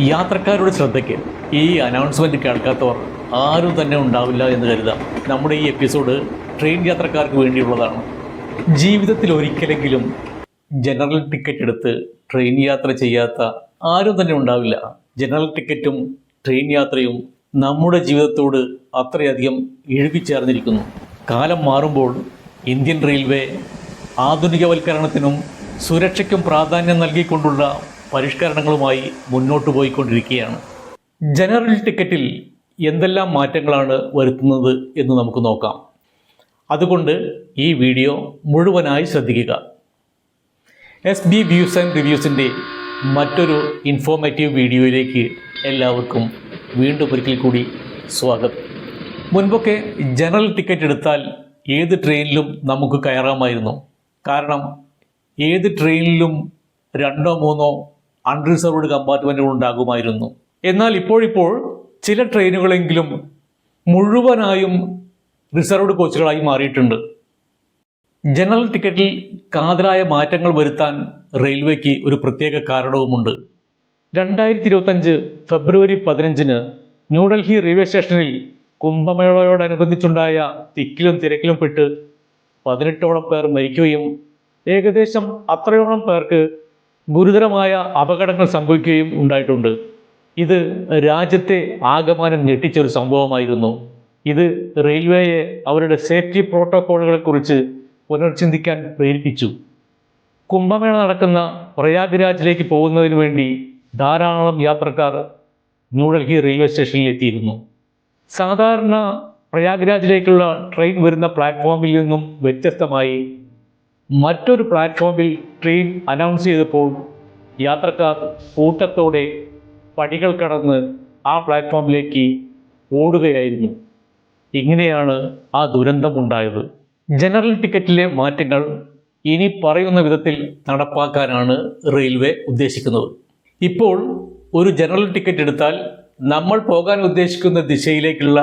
യാത്രക്കാരുടെ ശ്രദ്ധയ്ക്ക് ഈ അനൗൺസ്മെന്റ് കേൾക്കാത്തവർ ആരും തന്നെ ഉണ്ടാവില്ല എന്ന് കരുതാം. നമ്മുടെ ഈ എപ്പിസോഡ് ട്രെയിൻ യാത്രക്കാർക്ക് വേണ്ടിയുള്ളതാണ്. ജീവിതത്തിൽ ഒരിക്കലെങ്കിലും ജനറൽ ടിക്കറ്റ് എടുത്ത് ട്രെയിൻ യാത്ര ചെയ്യാത്ത ആരും തന്നെ ഉണ്ടാവില്ല. ജനറൽ ടിക്കറ്റും ട്രെയിൻ യാത്രയും നമ്മുടെ ജീവിതത്തോട് അത്രയധികം ഇഴുകിച്ചേർന്നിരിക്കുന്നു. കാലം മാറുമ്പോൾ ഇന്ത്യൻ റെയിൽവേ ആധുനികവൽക്കരണത്തിനും സുരക്ഷയ്ക്കും പ്രാധാന്യം നൽകിക്കൊണ്ടുള്ള പരിഷ്കരണങ്ങളുമായി മുന്നോട്ട് പോയിക്കൊണ്ടിരിക്കുകയാണ്. ജനറൽ ടിക്കറ്റിൽ എന്തെല്ലാം മാറ്റങ്ങളാണ് വരുത്തുന്നത് എന്ന് നമുക്ക് നോക്കാം. അതുകൊണ്ട് ഈ വീഡിയോ മുഴുവനായി ശ്രദ്ധിക്കുക. എസ് ബി വ്യൂസ് ആൻഡ് റിവ്യൂസിന്റെ മറ്റൊരു ഇൻഫോർമേറ്റീവ് വീഡിയോയിലേക്ക് എല്ലാവർക്കും വീണ്ടും ഒരിക്കൽ കൂടി സ്വാഗതം. മുൻപൊക്കെ ജനറൽ ടിക്കറ്റ് എടുത്താൽ ഏത് ട്രെയിനിലും നമുക്ക് കയറാമായിരുന്നു. കാരണം ഏത് ട്രെയിനിലും രണ്ടോ മൂന്നോ അൺറിസർവ്ഡ് കമ്പാർട്ട്മെന്റുകൾ ഉണ്ടാകുമായിരുന്നു എന്നാൽ ഇപ്പോഴിപ്പോൾ ചില ട്രെയിനുകളെങ്കിലും മുഴുവനായും റിസർവ്ഡ് കോച്ചുകളായി മാറിയിട്ടുണ്ട്. ജനറൽ ടിക്കറ്റിൽ കാതലായ മാറ്റങ്ങൾ വരുത്താൻ റെയിൽവേക്ക് ഒരു പ്രത്യേക കാരണവുമുണ്ട്. രണ്ടായിരത്തി ഇരുപത്തഞ്ച് ഫെബ്രുവരി പതിനഞ്ചിന് ന്യൂഡൽഹി റെയിൽവേ സ്റ്റേഷനിൽ കുംഭമേളയോടനുബന്ധിച്ചുണ്ടായ തിക്കിലും തിരക്കിലും പെട്ട് പതിനെട്ടോളം പേർ മരിക്കുകയും ഏകദേശം അത്രയോളം പേർക്ക് ഗുരുതരമായ അപകടങ്ങൾ സംഭവിക്കുകയും ഉണ്ടായിട്ടുണ്ട്. ഇത് രാജ്യത്തെ ആകമാനം ഞെട്ടിച്ചൊരു സംഭവമായിരുന്നു. ഇത് റെയിൽവേയെ അവരുടെ സേഫ്റ്റി പ്രോട്ടോക്കോളുകളെ കുറിച്ച് പുനർചിന്തിക്കാൻ പ്രേരിപ്പിച്ചു. കുംഭമേള നടക്കുന്ന പ്രയാഗ്രാജിലേക്ക് പോകുന്നതിന് വേണ്ടി ധാരാളം യാത്രക്കാർ ന്യൂഡൽഹി റെയിൽവേ സ്റ്റേഷനിൽ എത്തിയിരുന്നു. സാധാരണ പ്രയാഗ്രാജിലേക്കുള്ള ട്രെയിൻ വരുന്ന പ്ലാറ്റ്ഫോമിൽ നിന്നും വ്യത്യസ്തമായി മറ്റൊരു പ്ലാറ്റ്ഫോമിൽ ട്രെയിൻ അനൗൺസ് ചെയ്തപ്പോൾ യാത്രക്കാർ കൂട്ടത്തോടെ പടികൾ കടന്ന് ആ പ്ലാറ്റ്ഫോമിലേക്ക് ഓടുകയായിരുന്നു. ഇങ്ങനെയാണ് ആ ദുരന്തമുണ്ടായത്. ജനറൽ ടിക്കറ്റിലെ മാറ്റങ്ങൾ ഇനി പറയുന്ന വിധത്തിൽ നടപ്പാക്കാനാണ് റെയിൽവേ ഉദ്ദേശിക്കുന്നത്. ഇപ്പോൾ ഒരു ജനറൽ ടിക്കറ്റ് എടുത്താൽ നമ്മൾ പോകാൻ ഉദ്ദേശിക്കുന്ന ദിശയിലേക്കുള്ള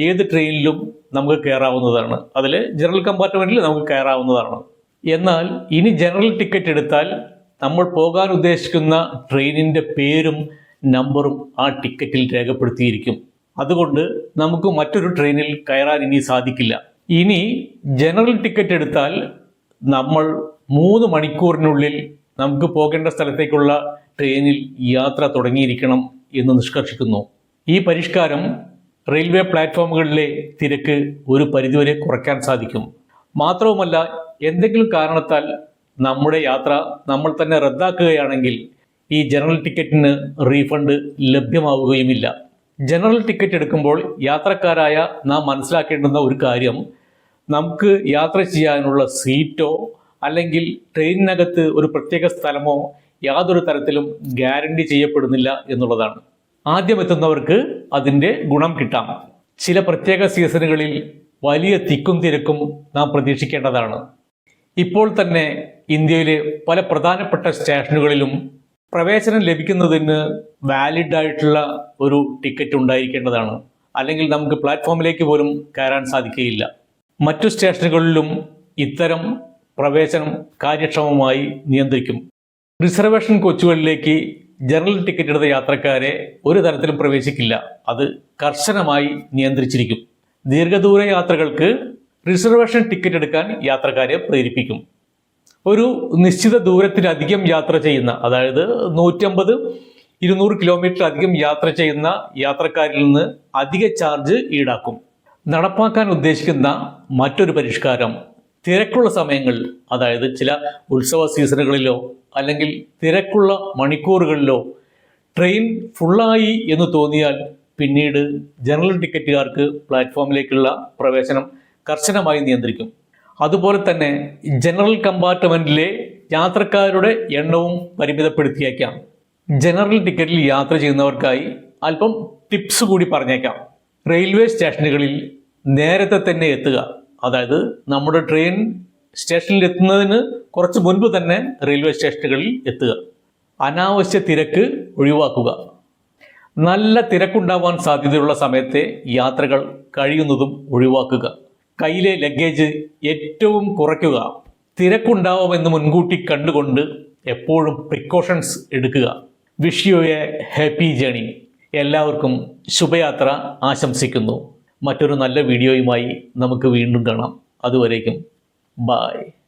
ഏത് ട്രെയിനിലും നമുക്ക് കയറാവുന്നതാണ്. അതിൽ ജനറൽ കമ്പാർട്ട്മെന്റിൽ നമുക്ക് കയറാവുന്നതാണ്. എന്നാൽ ഇനി ജനറൽ ടിക്കറ്റ് എടുത്താൽ നമ്മൾ പോകാൻ ഉദ്ദേശിക്കുന്ന ട്രെയിനിന്റെ പേരും നമ്പറും ആ ടിക്കറ്റിൽ രേഖപ്പെടുത്തിയിരിക്കും. അതുകൊണ്ട് നമുക്ക് മറ്റൊരു ട്രെയിനിൽ കയറാൻ ഇനി സാധിക്കില്ല. ഇനി ജനറൽ ടിക്കറ്റ് എടുത്താൽ നമ്മൾ മൂന്ന് മണിക്കൂറിനുള്ളിൽ നമുക്ക് പോകേണ്ട സ്ഥലത്തേക്കുള്ള ട്രെയിനിൽ യാത്ര തുടങ്ങിയിരിക്കണം എന്ന് നിഷ്കർഷിക്കുന്നു. ഈ പരിഷ്കാരം റെയിൽവേ പ്ലാറ്റ്ഫോമുകളിലെ തിരക്ക് ഒരു പരിധിവരെ കുറയ്ക്കാൻ സാധിക്കും. മാത്രവുമല്ല എന്തെങ്കിലും കാരണത്താൽ നമ്മുടെ യാത്ര നമ്മൾ തന്നെ റദ്ദാക്കുകയാണെങ്കിൽ ഈ ജനറൽ ടിക്കറ്റിന് റീഫണ്ട് ലഭ്യമാവുകയുമില്ല. ജനറൽ ടിക്കറ്റ് എടുക്കുമ്പോൾ യാത്രക്കാരായ നാം മനസ്സിലാക്കേണ്ടുന്ന ഒരു കാര്യം നമുക്ക് യാത്ര ചെയ്യാനുള്ള സീറ്റോ അല്ലെങ്കിൽ ട്രെയിനിനകത്ത് ഒരു പ്രത്യേക സ്ഥലമോ യാതൊരു തരത്തിലും ഗ്യാരണ്ടി ചെയ്യപ്പെടുന്നില്ല എന്നുള്ളതാണ്. ആദ്യം എത്തുന്നവർക്ക് അതിന്റെ ഗുണം കിട്ടാം. ചില പ്രത്യേക സീസണുകളിൽ വലിയ തിക്കും തിരക്കും നാം പ്രതീക്ഷിക്കേണ്ടതാണ്. ഇപ്പോൾ തന്നെ ഇന്ത്യയിലെ പല പ്രധാനപ്പെട്ട സ്റ്റേഷനുകളിലും പ്രവേശനം ലഭിക്കുന്നതിന് വാലിഡ് ആയിട്ടുള്ള ഒരു ടിക്കറ്റ് ഉണ്ടായിരിക്കേണ്ടതാണ്. അല്ലെങ്കിൽ നമുക്ക് പ്ലാറ്റ്ഫോമിലേക്ക് പോലും കയറാൻ സാധിക്കുകയില്ല. മറ്റു സ്റ്റേഷനുകളിലും ഇത്തരം പ്രവേശനം കാര്യക്ഷമമായി നിയന്ത്രിക്കും. റിസർവേഷൻ കോച്ചുകളിലേക്ക് ജനറൽ ടിക്കറ്റ് എടുത്ത യാത്രക്കാരെ ഒരു തരത്തിലും പ്രവേശിക്കില്ല. അത് കർശനമായി നിയന്ത്രിച്ചിരിക്കും. ദീർഘദൂര യാത്രകൾക്ക് റിസർവേഷൻ ടിക്കറ്റ് എടുക്കാൻ യാത്രക്കാരെ പ്രേരിപ്പിക്കും. ഒരു നിശ്ചിത ദൂരത്തിലധികം യാത്ര ചെയ്യുന്ന അതായത് നൂറ്റമ്പത് ഇരുന്നൂറ് കിലോമീറ്റർ അധികം യാത്ര ചെയ്യുന്ന യാത്രക്കാരിൽ നിന്ന് അധിക ചാർജ് ഈടാക്കും. നടപ്പാക്കാൻ ഉദ്ദേശിക്കുന്ന മറ്റൊരു പരിഷ്കാരം തിരക്കുള്ള സമയങ്ങളിൽ അതായത് ചില ഉത്സവ സീസണുകളിലോ അല്ലെങ്കിൽ തിരക്കുള്ള മണിക്കൂറുകളിലോ ട്രെയിൻ ഫുള്ളായി എന്ന് തോന്നിയാൽ പിന്നീട് ജനറൽ ടിക്കറ്റുകാർക്ക് പ്ലാറ്റ്ഫോമിലേക്കുള്ള പ്രവേശനം കർശനമായി നിയന്ത്രിക്കും. അതുപോലെ തന്നെ ജനറൽ കമ്പാർട്ട്മെന്റിലെ യാത്രക്കാരുടെ എണ്ണവും പരിമിതപ്പെടുത്തിയേക്കാം. ജനറൽ ടിക്കറ്റിൽ യാത്ര ചെയ്യുന്നവർക്കായി അല്പം ടിപ്സ് കൂടി പറഞ്ഞേക്കാം. റെയിൽവേ സ്റ്റേഷനുകളിൽ നേരത്തെ തന്നെ എത്തുക. അതായത് നമ്മുടെ ട്രെയിൻ സ്റ്റേഷനിൽ എത്തുന്നതിന് കുറച്ച് മുൻപ് തന്നെ റെയിൽവേ സ്റ്റേഷനുകളിൽ എത്തുക. അനാവശ്യ തിരക്ക് ഒഴിവാക്കുക. നല്ല തിരക്കുണ്ടാവാൻ സാധ്യതയുള്ള സമയത്തെ യാത്രകൾ കഴിയുന്നതും ഒഴിവാക്കുക. കയ്യിലെ ലഗേജ് ഏറ്റവും കുറയ്ക്കുക. തിരക്കുണ്ടാവുമെന്ന് മുൻകൂട്ടി കണ്ടുകൊണ്ട് എപ്പോഴും പ്രിക്കോഷൻസ് എടുക്കുക. വിഷ് എ ഹാപ്പി ജേണി എല്ലാവർക്കും ശുഭയാത്ര ആശംസിക്കുന്നു. മറ്റൊരു നല്ല വീഡിയോയുമായി നമുക്ക് വീണ്ടും കാണാം. അതുവരേക്കും. ബായ്